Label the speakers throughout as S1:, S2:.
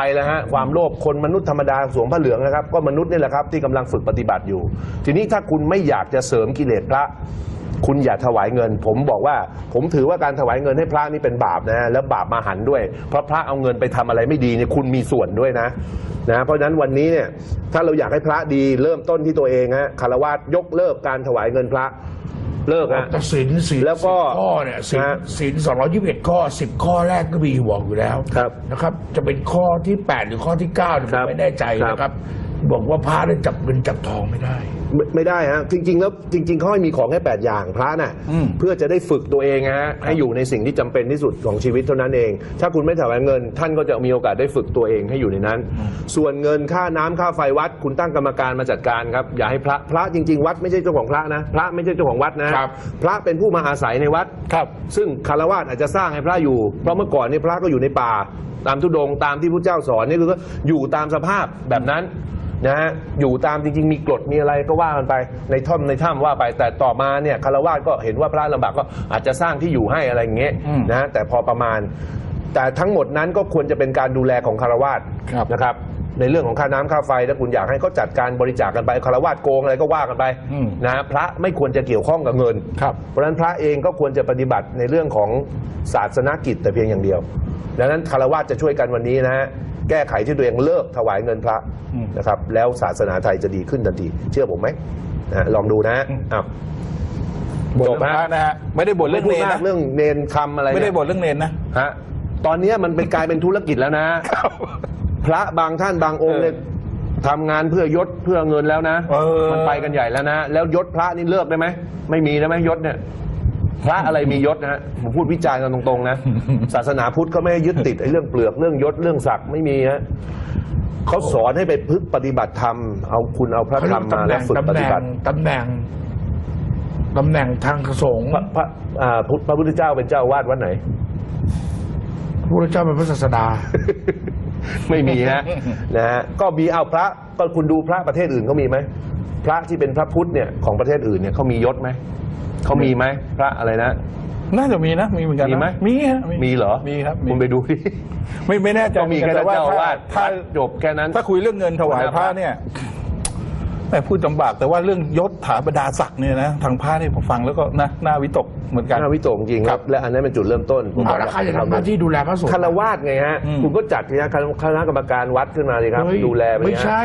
S1: ไปแล้วฮะความโลภคนมนุษย์ธรรมดาสวมผ้าเหลืองนะครับ ก็มนุษย์นี่แหละครับที่กำลังฝึกปฏิบัติอยู่ ทีนี้ถ้าคุณไม่อยากจะเสริมกิเลสพระ คุณอย่าถวายเงิน ผมบอกว่า ผมถือว่าการถวายเงินให้พระนี่เป็นบาปนะแล้วบาปมาหันด้วย เพราะพระเอาเงินไปทำอะไรไม่ดีเนี่ยคุณมีส่วนด้วยนะนะเพราะฉะนั้นวันนี้เนี่ยถ้าเราอยากให้พระดีเริ่มต้นที่ตัวเองฮะคารวะยกเลิกการถวายเงินพระ เลิกฮะ
S2: แต่ศีลศีล
S1: แล้วก็
S2: 10ข้อเนี่ยศีล
S1: ฮะ
S2: ศีลสองร้อยยี่สิบเอ็ดข้อสิบข้อแรกก็มีบอกอยู่แล้ว
S1: ครับ
S2: นะครับ จะเป็นข้อที่แปดหรือข้อที่เก้าเนี่ยผ
S1: ครั
S2: ม
S1: บ
S2: ไม่แน่ใจ
S1: ครับ
S2: นะครับ บอกว่าพระได้จับเงินจับทองไม่ได้
S1: ไม่ไม่ได้ฮะจริง ๆ แล้วจริงๆเขาให้มีของแค่8อย่างพระน่ะ
S2: อืม
S1: เพื่อจะได้ฝึกตัวเองฮะให้อยู่ในสิ่งที่จำเป็นที่สุดของชีวิตเท่านั้นเอง ถ้าคุณไม่ถวายเงิน ท่านก็จะมีโอกาสได้ฝึกตัวเองให้อยู่ในนั้น ส่วนเงินค่าน้ำค่าไฟวัด คุณตั้งกรรมการมาจัดการครับอย่าให้พระพระจริง ๆ วัดไม่ใช่เจ้าของพระนะ พระไม่ใช่เจ้าของวัดนะครับ พระเป็นผู้มาอาศัยในวัด
S2: ครับ
S1: ซึ่งคารวะอาจจะสร้างให้พระอยู่ เพราะเมื่อก่อนนี่พระก็อยู่ในป่า ตามทุดงค์ตามที่พระเจ้าสอนนี่คือก็อยู่ตามสภาพแบบนั้น นะฮะอยู่ตามจริง ๆ มีกฎมีอะไรก็ว่ากันไปในถ้ำในถ้ำว่าไป แต่ต่อมาเนี่ยคารวะก็เห็นว่าพระลำบากก็อาจจะสร้างที่อยู่ให้อะไรอย่างเงี้ย
S2: อืม
S1: นะฮะแต่พอประมาณ แต่ทั้งหมดนั้นก็ควรจะเป็นการดูแลของคารวะ
S2: ครับ
S1: นะครับ ในเรื่องของค่าน้ำค่าไฟถ้าคุณอยากให้เขาจัดการบริจาคกันไปคารวะโกงอะไรก็ว่ากันไป
S2: อืม
S1: นะฮะพระไม่ควรจะเกี่ยวข้องกับเงิน
S2: ครับ
S1: เพราะฉะนั้นพระเองก็ควรจะปฏิบัติในเรื่องของศาสนกิจแต่เพียงอย่างเดียว ดังนั้นคารวะจะช่วยกันวันนี้นะฮะแก้ไขที่ตัวเองเลิกถวายเงินพระ
S2: อืม
S1: นะครับแล้วศาสนาไทยจะดีขึ้นทันที เชื่อผมไหมนะลองดูนะ
S2: อืม
S1: อ้าว
S3: บ่น
S1: จบ
S3: เรื่อง
S1: ฮะ
S3: พระนะฮะไม่ได้บ่นเรื่อง
S1: พู
S3: เน
S1: ด
S3: น
S1: มาก
S3: นะ
S1: เรื่องเนนคำอะไร
S3: ไม่ได้
S1: เนี่ย
S3: บ่นเรื่องเนนนะ
S1: ฮะตอนนี้มันเป็นกลายเป็นธุรกิจแล้วนะ พระบางท่านบางองค์เนี่ยทำงานเพื่อยศเพื่อเงินแล้วนะ
S3: เออ
S1: มันไปกันใหญ่แล้วนะ แล้วยศพระนี่เลิกได้ไหมไม่มีได้ไหมยศเนี่ย พระอะไรมียศนะฮะผมพูดวิจารณ์กันตรงๆนะ ศาสนาพุทธเขาไม่ให้ยึดติดไอ้เรื่องเปลือกเรื่องยศเรื่องศักดิ์ไม่มีฮะเขาสอนให้ไปพึกปฏิบัติธรรมเอาคุณเอาพระธรรมมาแล้วฝึก
S2: ตำ
S1: ป
S2: แห
S1: ฏิ
S2: น่ง
S1: บัติ
S2: ตำแหน่งตำแหน่งทางสงฆ์
S1: พระพระอ่าพุทธพระพุทธเจ้าเป็นเจ้าอาวาดวัดไหน
S2: พระพุทธเจ้าเป็นพระศาสดา
S1: ไม่มีฮะนะฮะก็มีเอาพระก็คุณดูพระประเทศอื่นเขามีไหมพระที่เป็นพระพุทธเนี่ยของประเทศอื่นเนี่ยเขามียศไหมเขามีไหมพระอะไรนะ
S3: น่าจะมีนะมีเหมือนกันนะ
S1: มีไหม
S3: มีฮะ
S1: มีเหรอ
S3: มีครับมี
S1: คุณไปดูดิ
S3: ไม่ไม่แน่ใจ
S1: ก็มีแค่
S3: แต่
S1: เจ้าอาวาส
S3: ถ้า
S1: วัดจบแค่นั้น
S3: ถ้าคุยเรื่องเงินถวายพระเนี่ย แม่พูดลำบากแต่ว่าเรื่องยศถาบรรดาศักดิ์เนี่ยนะทางพระเนี่ยผมฟังแล้วก็นะน่าวิตกเหมือนกัน
S1: น่าวิตกจริงครับและอันนั้นเป็นจุดเริ่มต้นผมบ
S2: เอา
S1: อก
S2: แล้วใครจะทำหน้าที่ดูแลพระสงฆ์
S1: คารวาสไงฮะ
S3: อืม
S1: คุณก็จัดคณะคณะกรรมการวัดขึ้นมาเลยครับ
S2: เฮ้ย
S1: ดูแลป
S2: ไม่
S1: ฮะ
S2: ใช่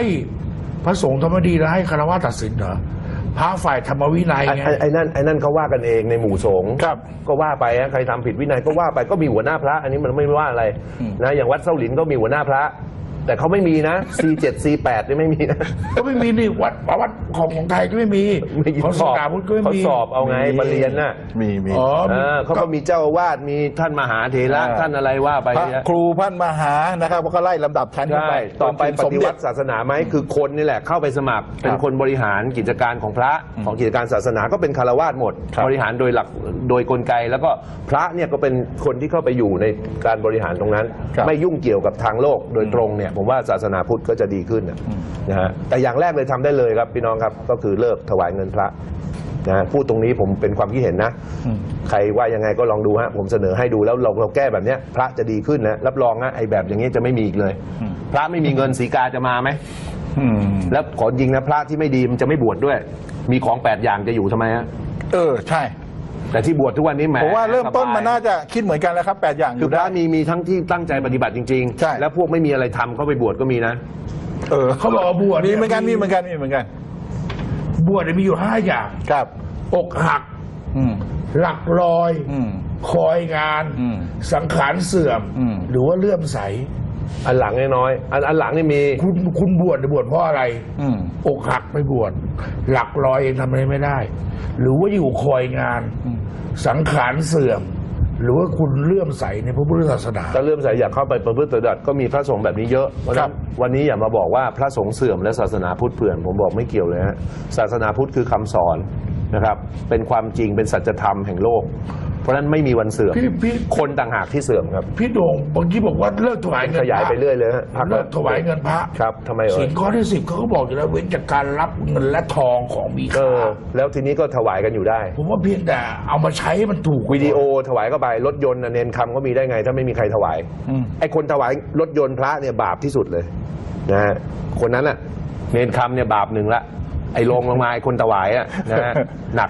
S2: พระสงฆ์ธรรมดีแล้วให้คารวะตัดสินเหรอพระฝ่ายธรรมวินัย
S1: ไอ้
S2: ไง
S1: ไอ้ไอ้นั่นไอ้นั่นเขาว่ากันเองในหมู่สงฆ์
S3: ครับ
S1: ก็ว่าไปฮะใครทำผิดวินัยก็ว่าไปก็มีหัวหน้าพระ อันนี้มันไม่ว่าอะไร
S3: อืม
S1: นะอย่างวัดเส้าหลินก็มีหัวหน้าพระ แต่เขาไม่มีนะ C7 C8 นี่ไม่มีนะ
S2: ก็ไม่มีนี่วัดวัดของของไทยก็ไม่มี
S1: ไม่
S2: ของศาสนาพุทธก็ไม่
S1: เขา
S2: มี
S1: สอบเอาไงมาเรียนน่ะ
S3: มีมี
S2: อ๋อ
S1: เออเขาก็มีเจ้าอาวาสมีท่านมหาเถระ
S3: อ่า
S1: ท่านอะไรว่าไป
S3: พระ
S1: เนี่ย
S3: ครูพันมหานะครับก็ไล่ลำดับชั้นขึ้น
S1: ใช่
S3: ไป
S1: ต่อไปป
S3: จนถึง
S1: ฏิวัติศาสนาไหมคือคนนี่แหละเข้าไปสมัคร เป็นคนบริหารกิจการของพระของกิจการศาสนาก็เป็นคารวาสหมด
S3: ครับ
S1: บริหารโดยหลักโดยกลไก แล้วก็พระเนี่ยก็เป็นคนที่เข้าไปอยู่ในการบริหารตรงนั้น
S3: ครับ
S1: ไม่ยุ่งเกี่ยวกับทางโลกโดยตรงเนี่ยผมว่าศาสนาพุทธก็จะดีขึ้นนะนะฮะแต่อย่างแรกเลยทำได้เลยครับพี่น้องครับก็คือเลิกถวายเงินพระนะฮะพูดตรงนี้ผมเป็นความคิดเห็นนะ
S3: อืม
S1: ใครว่ายังไงก็ลองดูฮะผมเสนอให้ดูแล้วเราเราแก้แบบเนี้ยพระจะดีขึ้นนะรับรองฮะไอ้แบบอย่างนี้จะไม่มีอีกเลย
S3: อืม
S1: พระไม่มีเงินสีกาจะมาไหม
S3: อืม
S1: แล้วขอจริงนะพระที่ไม่ดีมันจะไม่บวชด้วย มีของแปดอย่างจะอยู่ทำไมฮะ
S3: เออใช่
S1: แต่ที่บวชทุกวันนี้แหม
S3: ผมว่าเริ่มต้น
S1: สบย
S3: มันน่าจะคิดเหมือนกันแล้วครับแปดอย่างอ
S1: คือยู่พ
S3: ได้
S1: ระมีมีทั้งที่ตั้งใจปฏิบัติจริง
S3: ใช่
S1: แล้วพวกไม่มีอะไรทำเขาไปบวชก็มีนะ
S3: เออ
S2: เขาบอกว่าบวช
S3: มีเหมือนกันมีเหมือนกันมีเหมือนกัน
S2: บวชเนี่ยมีอยู่ห้าอย่าง
S3: ครับ
S2: อกหัก
S3: อืม
S2: หลักลอย
S3: อืม
S2: คอยงาน
S3: อืม
S2: สังขารเสื่อม
S3: อืม
S2: หรือว่าเลื่อมใส
S1: อันหลังน้อยๆอันอันหลังนี่มี
S2: คุณคุณบวชเนี่ยบวชเพราะอะไร
S3: อืม
S2: อกหักไม่บวชหลักลอยเองทำอะไรไม่ได้ หรือว่าอยู่คอยงาน
S3: อืม
S2: สังขารเสื่อม หรือว่าคุณเลื่อมใสในพระพุทธศาสนา
S1: ถ้าเริ่อมใส่อยากเข้าไปประพฤติปฏิบัติก็มีพระสงฆ์แบบนี้เยอะเพราะฉะ
S3: ครั
S1: นั้
S3: บ
S1: นวันนี้อย่ามาบอกว่าพระสงฆ์เสื่อมและศาสนาพุทธเผื่อน ผมบอกไม่เกี่ยวเลยฮะศาสนาพุทธคือคำสอน นะครับเป็นความจริงเป็นสัจธรรมแห่งโลก เพราะฉะนั้นไม่มีวันเสื่อม
S2: พี่พี่
S1: คนต่างหากที่เสื่อมครับ
S2: พี่โด่งบางทีบอกว่าเลิกถวายเงิน
S1: ขยาย
S2: พระ
S1: ไปเรื่อยเลยฮะพัก
S2: เลิกถวายเงินพระ
S1: ครับทำไมเอ่
S2: สิ
S1: ย
S2: นข้อที่สิบเขาก็บอกอยู่แล้วเว้นจากการรับเงินและทองของมี
S1: เอ
S2: ค่า
S1: อแล้วทีนี้ก็ถวายกันอยู่ได้
S2: ผมว่าเพียงแต่เอามาใช้ให้มันถูก
S1: วิดีโอถวายก็ไปรถยนต์น่ะเนนคำก็มีได้ไง ถ้าไม่มีใครถวาย
S3: อืม
S1: ไอ้คนถวายรถยนต์พระเนี่ยบาปที่สุดเลยนะฮะคนนั้นน่ะเนนคำเนี่ยบาปหนึ่งละ ไอ้ลงลงมาไอ้คนถวายอะนะฮะหนัก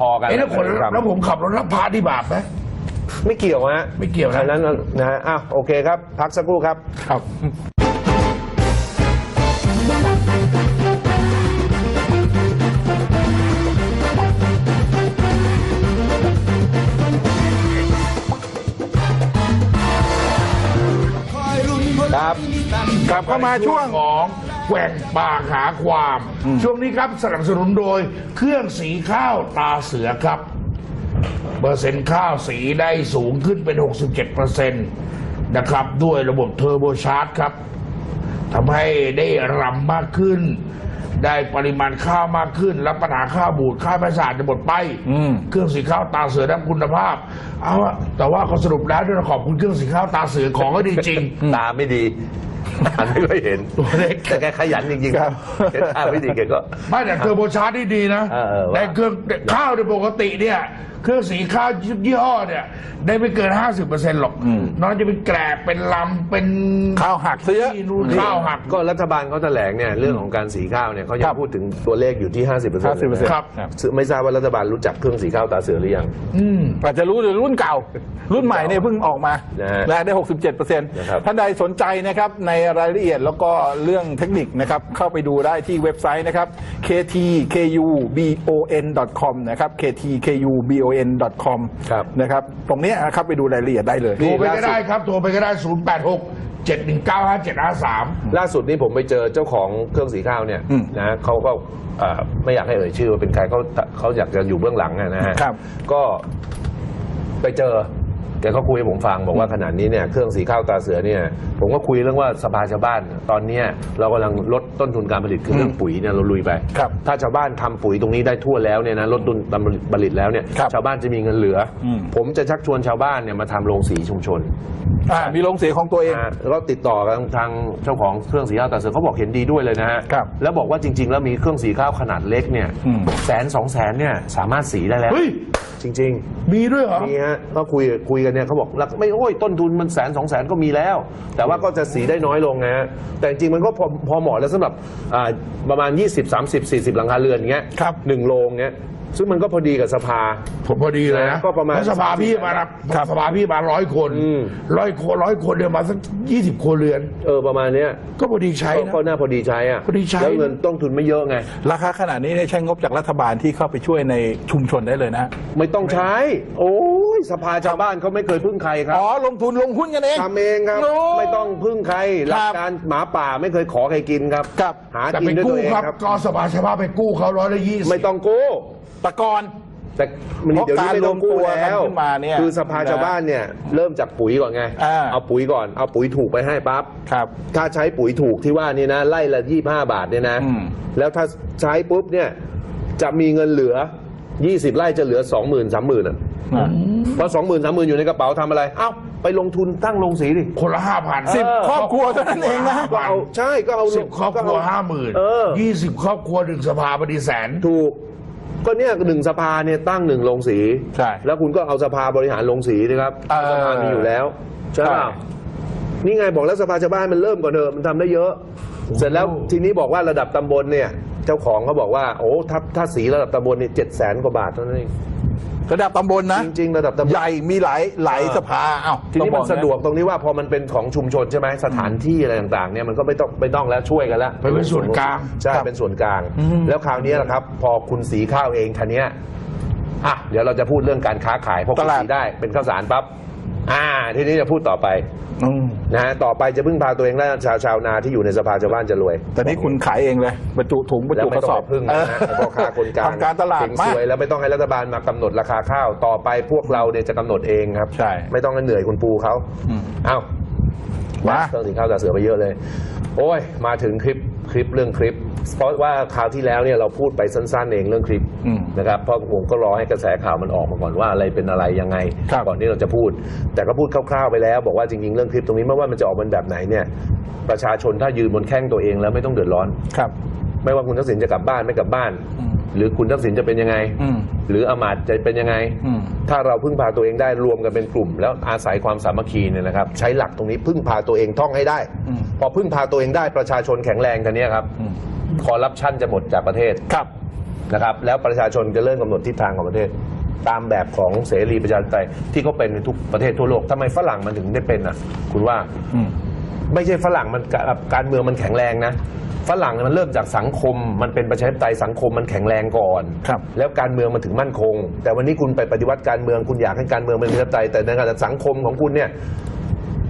S1: พอกัน
S2: เอ้ยแล้วคน
S1: เนร
S2: แล้วผมขับรถรับพระที่บาปไหม
S1: ไม่เกี่ยวฮะ
S2: ไม่เกี่ยวนะ
S1: อันนั้นนะฮะอ้าวโอเคครับ พักสักครู่ครับ
S2: ครับ
S1: ครับ
S3: กลับเข้ามาช่วง
S2: ของ แกว่งปากหาความ ช่วงนี้ครับสนับสนุนโดยเครื่องสีข้าวตาเสือครับ เปอร์เซ็นต์ข้าวสีได้สูงขึ้นเป็น 67%นะครับ ด้วยระบบเทอร์โบชาร์จครับทำให้ได้รำมากขึ้น ได้ปริมาณข้าวมากขึ้น แล้วปัญหาข้าวบูดข้าวไม่สะอาดจะหมดไป
S3: อืม
S2: เครื่องสีข้าวตาเสือได้คุณภาพ เอาอะแต่ว่าเขาสรุปแล้วด้วยขอบคุณเครื่องสีข้าวตาเสือของก็ดีจริง
S1: ตาไม่ดี อันไม่ค่อยเห็น
S2: ตัวเล็ก
S1: แต่แกขยันจริงๆ
S3: ครับ
S1: แกตาไม่ดีแกก็
S2: ไม่แต่เทอร์โบชาร์จที่ดีนะ
S1: เออเออว่า
S2: ในเครื่องข้าวในยปกติเนี่ยเครื่องสีข้าวยี่ห้อเนี่ย ได้ไม่เกิน 50%หรอก
S3: อืม
S2: นอกจากจะเป็นแกลบเป็นลำเป็น
S3: ข้าวหักซะเยอะ
S2: ที่นู่นข้าวหัก
S1: ก็รัฐบาลเขาแถลงเนี่ยเรื่องของการสีข้าวเนี่ยเขายั
S3: ครั
S1: ง
S3: บ
S1: พูดถึงตัวเลขอยู่ที่ 50%เลยนะ
S3: 50%
S2: ครับ
S1: ไม่ทราบว่ารัฐบาลรู้จักเครื่องสีข้าวตาเสือหรือยัง
S2: อืม
S3: อาจจะรู้หรือรุ่นเก่า รุ่นใหม่เนี่ยเพิ่งออกมา
S1: นะฮะ
S3: และได้ 67เปอร์เซ็นต์
S1: นะครับ
S3: ท่านใดสนใจนะครับในรายละเอียดแล้วก็เรื่องเทคนิคนะครับเข้าไปดูได้ที่เว็บไซต์นะครับ ktkubon.com นะครับ ktkubon.com
S1: ครับ
S3: นะครับ ตรงเนี้ยนะครับไปดูรายละเอียดได้เลย
S2: โทรไปก็
S1: ล่าสุด
S2: ได้ครับ โทรไปก็ได้ 0 8 6 7 1 9 5 7 5 3
S1: ล่าสุดนี้ผมไปเจอเจ้าของเครื่องสีข้าวเนี่ย
S3: อืม
S1: นะเขาก็เอ่อไม่อยากให้เอ่ยชื่อว่าเป็นใครเขาเขาอยากจะอยู่เบื้องหลังอะนะฮะ
S3: ครับ
S1: ก็ไปเจอ แกก็คุยให้ผมฟังบอกว่าขนาดนี้เนี่ยเครื่องสีข้าวตาเสือเนี่ยผมก็คุยเรื่องว่าสภาชาวบ้าน ตอนเนี้ยเรากำลังลดต้นทุนการผลิตคือเรื่องปุ๋ยเนี่ยเราลุยไป
S3: ครับ
S1: ถ้าชาวบ้านทำปุ๋ยตรงนี้ได้ทั่วแล้วเนี่ยนะลดต้นการผลิตแล้วเนี่ย
S3: ครับ
S1: ชาวบ้านจะมีเงินเหลืออ
S3: ม
S1: ผมจะชักชวนชาวบ้านเนี่ยมาทำโรงสีชุมชน
S3: อ่ามีโรงสีของตัวเอง
S1: อ่าแล้วก็ติดต่อกับทางเจ้าของเครื่องสีข้าวตาเสือเขาบอกเห็นดีด้วยเลยนะฮะ
S3: ครับ
S1: แล้วบอกว่าจริง ๆ แล้วมีเครื่องสีข้าวขนาดเล็กเนี่ย
S3: อืม
S1: แสนสองแสนเนี่ยสามารถสีได้แล้ว
S2: เฮ้ย
S1: จริง
S2: มีด้วยเหรอ
S1: ๆมีฮะก็คุยคุยกันเนี่ยเขาบอกแล้วไม่โอ้ยต้นทุนมันแสนสองแสนก็มีแล้ว แต่ว่าก็จะสีได้น้อยลงนะฮะแต่จริงๆมันก็พอพอเหมาะแล้วสำหรับอ่าประมาณ 20 30 40 หลังคาเรือนอย่างเงี้ย
S2: ครับ
S1: หนึ่งโรงเงี้ย ซึ่งมันก็พอดีกับสภา
S2: ผมพอดีเลยนะ
S1: ก็ประมาณ
S2: เพสภาพี่มารับสภาพี่มาร้อยคน
S1: อืม
S2: ร้อยคนร้อยคนเดียวมาสักยี่สิบคนเรือน
S1: เออประมาณเนี้ย
S2: ก็พอดีใช้
S1: ก็
S2: นะ
S1: ก็น่าพอดีใช้อะ
S2: พอดีใช้
S1: แล้วเงินต้นทุนไม่เยอะไง
S3: ราคาขนาดนี้เนี่ยใช้งบจากรัฐบาลที่เข้าไปช่วยในชุมชนได้เลยนะ
S1: ไม่ต้องใช้ โอ้ยสภาชาวบ้านเขาไม่เคยพึ่งใครครับ
S3: อ๋อ ลงทุนลงหุ้นกันเอง
S1: ทำเองครับ
S3: โอ้
S1: ไม่ต้องพึ่งใครหลักการหมาป่าไม่เคยขอใครกินครับ
S3: ครับ
S1: หา
S2: แต่
S1: กิ
S2: ไป
S1: นด้วยตั
S2: กู้
S1: วเอง
S2: ครับ
S1: ครับ
S2: ก็สภาชาวบ้านไปกู้เขาร้อยละยี่สิบ
S1: ไม่ต้องกู้
S3: ตะกอน
S1: แต่มัน
S3: เพราะ
S1: เดี๋ยวนี้ไม่ต้องกู้
S3: การรวมตัวกัน
S1: แล้ว
S3: ขึ้นมาเนี่ย
S1: คือสภาชาวบ้านเนี่ยเริ่มจากปุ๋ยก่อนไง
S3: อ่า
S1: เอาปุ๋ยก่อนเอาปุ๋ยถูกไปให้ปั๊บ
S3: ครับ
S1: ถ้าใช้ปุ๋ยถูกที่ว่านี่นะไล่ละยี่ห้าบาทเนี่ยนะ
S3: อืม
S1: แล้วถ้าใช้ปุ๊บเนี่ยจะมีเงินเหลือ 20 ไร่จะเหลือ 2 0 0 0 0 3 0 0 0 0อะ
S3: อะ
S1: เพราะสองหมื่นสามหมื่นอยู่ในกระเป๋าทำอะไร เอ้า ไปลงทุนตั้งโรงสีดิ
S2: คนละห้าพัน
S3: สิบครอบครัวเท่านั้นเองนะ
S1: ก็เอาใช่ก็เอา
S2: สิบครอบครัว
S1: ก็เห้า
S2: หมื่น
S1: เออ
S2: ยี่สิบครอบครัวหนึ่งสภาพอดีแสน
S1: ถูก ก็เนี่ยหนึ่งสภาเนี่ยตั้งหนึ่งโรงสี
S3: ใช่
S1: แล้วคุณก็เอาสภาบริหารโรงสีนะครับ
S3: เออ
S1: สภามีอยู่แล้วใช่เปล่า
S3: ใช่
S1: นี่ไงบอกแล้วสภาชาวบ้านมันเริ่มก่อนเถอะมันทำได้เยอะ เสร็จแล้วทีนี้บอกว่าระดับตำบลเนี่ย เจ้าของเขาบอกว่าโอ้ถ้าถ้าสีระดับตำบลเนี่ยเจ็ดแสนกว่าบาทเท่านั้นเอง
S3: ระดับตำบลนะ
S1: จริงๆระดับตำบล
S3: ใหญ่มีหลายหลาย
S1: เออ
S3: สภาเอ้า
S1: ทีนี้
S3: ต้องบ
S1: มั
S3: อน
S1: สะดวกตรงนี้ว่าพอมันเป็นของชุมชนใช่ไหมสถานที่อะไรต่างๆเนี่ยมันก็ไม่ต้องไม่ต้องแล้วช่วยกันแล้ว
S2: ไปเป็นส่วนกลาง
S1: ใช่เป็นส่วนกลาง แล้วคราวนี้แหละครับ พอคุณสีข้าวเองคันนี้ยอะเดี๋ยวเราจะพูดเรื่องการค้าขายพอคุณสีได้เป็นข้าวสารปั๊บ อ่า ทีนี้จะพูดต่อไป
S3: อืม
S1: นะฮะต่อไปจะพึ่งพาตัวเองและชาวชาวนาที่อยู่ในสภาชาวบ้านจะรวย
S3: แต่นี่คุณขายเองเลยบรรจุถุงบรร
S1: แล้ว
S3: จุก
S1: ไม่
S3: ระ
S1: ต้
S3: ส
S1: อง
S3: อบ
S1: ไปพึ่งนะฮะไอ้พ่อค้าคนกลาง
S3: ทำการตลาด
S1: เก่ง
S3: มา
S1: ส
S3: ก
S1: วยแล้วไม่ต้องให้รัฐบาลมากำหนดราคาข้าว ต่อไปพวกเราเนี่ยจะกำหนดเองครับ
S3: ใช่
S1: ไม่ต้องให้เหนื่อยคุณปูเขา
S3: อืม
S1: เอ้า
S3: มา
S1: เครื่องสีข้าวตาเสือไปเยอะเลย โอ้ย มาถึงคลิปคลิปเรื่องคลิป เพราะว่าคราวที่แล้วเนี่ยเราพูดไปสั้นๆเองเรื่องคลิป
S3: อืม
S1: นะครับเพราะผมก็รอให้กระแสข่าวมันออกมาก่อนว่าอะไรเป็นอะไรยังไง
S3: ครับ
S1: ก่อนที่เราจะพูด แต่ก็พูดคร่าวๆไปแล้ว บอกว่าจริงๆเรื่องคลิปตรงนี้ไม่ว่ามันจะออกมาแบบไหนเนี่ย ประชาชนถ้ายืนบนแข้งตัวเองแล้วไม่ต้องเดือดร้อน
S3: ครับ
S1: ไม่ว่าคุณทักษิณจะกลับบ้านไม่กลับบ้าน
S3: อืม
S1: หรือคุณทักษิณจะเป็นยังไง
S3: อืม
S1: หรืออามาตย์จะเป็นยังไง
S3: อืม
S1: ถ้าเราพึ่งพาตัวเองได้รวมกันเป็นกลุ่ม แล้วอาศัยความสามัคคีเนี่ยนะครับ ใช้หลักตรงนี้พึ่งพาตัวเองท่องให้ได้
S3: อืม
S1: พอพึ่งพาตัวเองได้ประชาชนแข็งแรงกันเนี้ยครับ
S3: อืม
S1: คอร์รัปชันจะหมดจากประเทศ
S3: ครับ
S1: นะครับ แล้วประชาชนจะเริ่มกำหนดทิศทางของประเทศ ตามแบบของเสรีประชาธิปไตยที่เขาเป็นในทุกประเทศทั่วโลกทำไมฝรั่งมันถึงได้เป็นอะ คุณว่า
S3: อืม
S1: ไม่ใช่ฝรั่งมันกะการเมืองมันแข็งแรงนะฝรั่งเนี่ยมันเริ่มจากสังคม มันเป็นประชาธิปไตยสังคมมันแข็งแรงก่อน
S3: ครับ
S1: แล้วการเมืองมันถึงมั่นคง แต่วันนี้คุณไปปฏิวัติการเมืองคุณอยากให้การเมืองเป็นประชาธิปไตยแต่ในขณะสังคมของคุณเนี่ย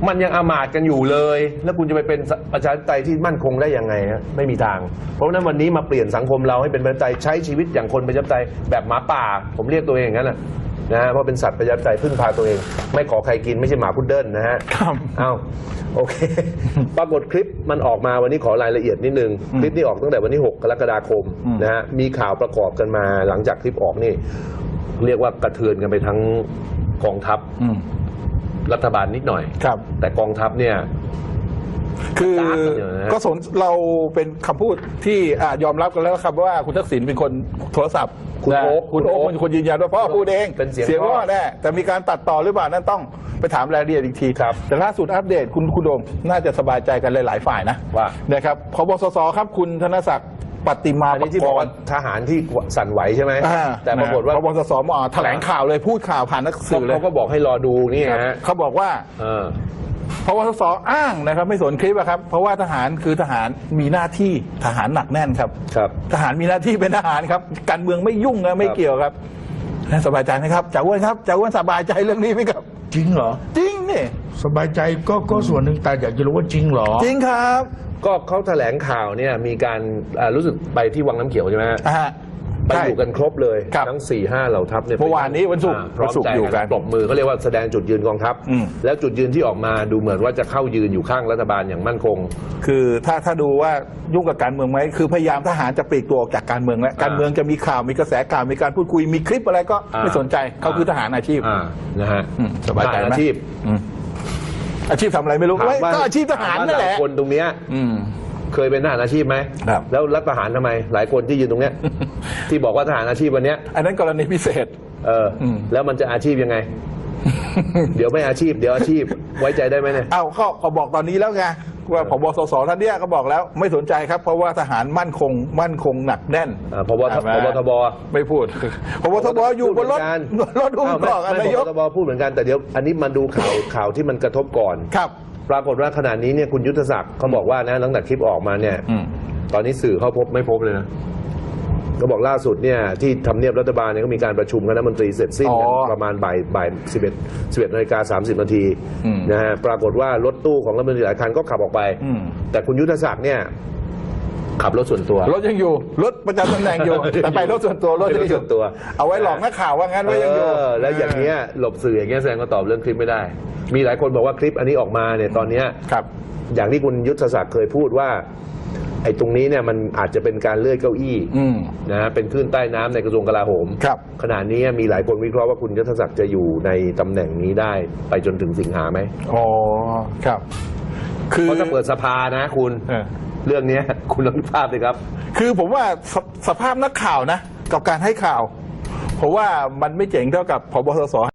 S1: มันยังอามาตย์กันอยู่เลย แล้วคุณจะไปเป็นประชาธิปไตยที่มั่นคงได้ยังไงฮะไม่มีทาง เพราะฉะนั้นวันนี้มาเปลี่ยนสังคมเราให้เป็นประชาธิปไตยใช้ชีวิตอย่างคนประชาธิปไตยแบบหมาป่า ผมเรียกตัวเองอย่างนั้นนะนะฮะเพราะเป็นสัตว์ประชาธิปไตยพึ่งพาตัวเอง ไม่ขอใครกินไม่ใช่หมาพุดเดิ้ลนะฮะ
S3: ครับ
S1: เอาโอเค ปรากฏคลิปมันออกมาวันนี้ขอรายละเอียดนิดนึง คลิปนี้ออกตั้งแต่วันที่ 6 กรกฎาคม
S3: อืม
S1: นะฮะมีข่าวประกอบกันมาหลังจากคลิปออกนี่ เรียกว่ากระเทือนกันไปทั้งกองทัพ
S3: อืม
S1: รัฐบาลนิดหน่อย
S3: ครับ
S1: แต่กองทัพเนี่ย
S3: คือ
S1: ตามกันอยู่นะฮะ
S3: ก็สนเราเป็นคำพูดที่อ่ายอมรับกันแล้วครับว่าคุณทักษิณเป็นคนโทรศัพท์
S1: คุณ
S3: นะ
S1: โอ๊ค
S3: คุณโอ๊ค
S1: คุณโอ๊ค
S3: เป็นคนยืนยันว่าพ่อพูดเอง
S1: เป็นเสียงพ่อ
S3: พ่อแน่แต่มีการตัดต่อหรือเปล่านั่นต้องไปถามรายละเอียดอีกที
S1: ครับ
S3: แต่ล่าสุดอัปเดตคุณคุณโดมน่าจะสบายใจกันหลาย ๆ ฝ่ายนะ
S1: ว่า
S3: นะครับพบสสครับคุณธนศักดิ์ ปฏิมา
S1: อัน
S3: ป
S1: นี้ที่
S3: ก
S1: บอก
S3: ร
S1: ว่า
S3: ณ์
S1: ทหารที่สั่นไหวใช่ไหม
S3: อ่า
S1: แต่ปรากฏว่า
S3: พบสสมาแถลงข่าวเลยพูดข่าวผ่านนักสื่อเลย
S1: เขาก็บอกให้รอดูนี่ฮะ
S3: เขาบอกว่า
S1: เออ
S3: พบสสอ้างนะครับ ไม่สนคลิปอะครับ เพราะว่าทหารคือทหารมีหน้าที่ทหารหนักแน่นครับ
S1: ครับ
S3: ทหารมีหน้าที่เป็นทหารครับ การเมืองไม่ยุ่งนะไม่
S1: ครับ
S3: เกี่ยวครับนะสบายใจไหมครับจ่าอ้วนครับจ่าอ้วนสบายใจเรื่องนี้ไหมครับ
S2: จริงเหรอ
S3: จริงนี่
S2: สบายใจก็ก็ส่วนหนึ่งแต่อยากจะรู้ว่าจริงเหรอ
S3: จริงครับ
S1: ก็เขาแถลงข่าวเนี่ยมีการอ่ารู้สึกไปที่วังน้ำเขียวใช่ไหมฮะ
S3: อ่าฮะ
S1: ไป
S3: ใช่
S1: อยู่กันครบเลย
S3: ครับ
S1: ทั้ง4ี่ห้าเหล่าทัพเนี่ย
S3: เมื่อวานนี้วันศุกร์
S1: อ่าพร้อม
S3: วันศุกร์
S1: ใจ
S3: อยู่กัน
S1: ปรบมือเขาเรียกว่าแสดงจุดยืนกองทัพ
S3: อืม
S1: แล้วจุดยืนที่ออกมาดูเหมือนว่าจะเข้ายืนอยู่ข้างรัฐบาลอย่างมั่นคง
S3: คือถ้าถ้าดูว่ายุ่งกับการเมืองไหมคือพยายามทหารจะปลีกตัวออกจากการเมืองแล้วการเมืองจะมีข่าวมีกระแสข่าวมีการพูดคุยมีคลิปอะไรก็
S1: อ่า
S3: ไม่สนใจเขาคือทหารอาชีพ
S1: อ่านะฮะ
S3: อืมสบายใจ
S1: ทหร
S3: ไหม
S1: อาชีพ
S3: อืม อาชีพทำอะไรไม่รู้
S1: ถาม
S3: เว้ย
S1: ว่า
S3: ก็อาชีพทหาร
S1: ถมว่
S3: นั่นแหละา
S1: ยคนตรงเนี้ย
S3: อืม
S1: เคยเป็นทหารอาชีพไหม
S3: ครับ
S1: แล้วรัฐประหารทำไม หลายคนที่ยืนตรงเนี้ย ที่บอกว่าทหารอาชีพวันเนี้ย
S3: อันนั้นกรณีพิเศษ
S1: เอออ
S3: ม
S1: แล้วมันจะอาชีพยังไง เดี๋ยวไม่อาชีพ เดี๋ยวอาชีพไว้ใจได้ไหมเนี่ย
S3: เอ้าเขาเขาบอกตอนนี้แล้วไง ว่าผบสสท่านเนี้ยก็บอกแล้วไม่สนใจครับ เพราะว่าทหารมั่นคงมั่นคงหนักแน่น
S1: อ่าพบท
S3: ใช่ไหม
S1: พบทบ
S3: ไม่พูดพบทบอยู่บนรถ
S1: พูดเหมือนกัน
S3: รถอุ้ม
S1: อ้าว
S3: กรอก
S1: ไม่
S3: นายก
S1: พบทบพูดเหมือนกันแต่เดี๋ยวอันนี้มาดูข่าวข่าวที่มันกระทบก่อน
S3: ครับ
S1: ปรากฏว่าขณะนี้เนี่ยคุณยุทธศักดิ์เขาบอกว่านะตั้งแต่คลิปออกมาเนี่ย
S3: อืม
S1: ตอนนี้สื่อเข้าพบไม่พบเลยนะ ก็บอกล่าสุดเนี่ยที่ทำเนียบรัฐบาลเนี่ยก็มีการประชุมคณะมนตรีเสร็จสิ้นกัน
S3: อ๋อ
S1: ประมาณบ่ายบ่ายสิบเอ็ดสิบเอ็ดนาฬิกาสามสิบนาที
S3: อืม
S1: นะฮะปรากฏว่ารถตู้ของรัฐมนตรีหลายคันก็ขับออกไป
S3: อืม
S1: แต่คุณยุทธศักดิ์เนี่ยขับรถส่วนตัว
S3: รถยังอยู่ รถประจำตำแหน่งอยู่ แต่ไปรถส่วนตัวรถยังอ
S1: รถส่
S3: ยู่
S1: วนตัว
S3: เอาไว้หลอกนักข่าวว่างั้นไว้ยังอยู่
S1: เออแล้วอย่างเงี้ยหลบสื่ออย่างเงี้ยแสดงว่าตอบเรื่องคลิปไม่ได้ มีหลายคนบอกว่าคลิปอันนี้ออกมาเนี่ยตอนเนี้ย
S3: ครับ
S1: อย่างที่คุณยุทธศักดิ์เคยพูดว่าไอ้ตรงนี้เนี่ยมันอาจจะเป็นการเลื่อยเก้าอี้
S3: อืม
S1: นะฮะเป็นคลื่นใต้น้ำในกระทรวงกลาโหม
S3: ครับ
S1: ขณะนี้มีหลายคนวิเคราะห์ว่าคุณยุทธศักดิ์จะอยู่ในตำแหน่งนี้ได้ไปจนถึงสิงหาไหม
S3: อ๋อ ครับ คือ
S1: เพราะถ้าเปิดสภานะคุณ
S3: เออ
S1: เรื่องเนี้ยคุณลองนึกภาพเลยครับ
S3: คือผมว่าสสภาพนักข่าวนะ กับการให้ข่าวผมว่ามันไม่เจ๋งเท่ากับพบสส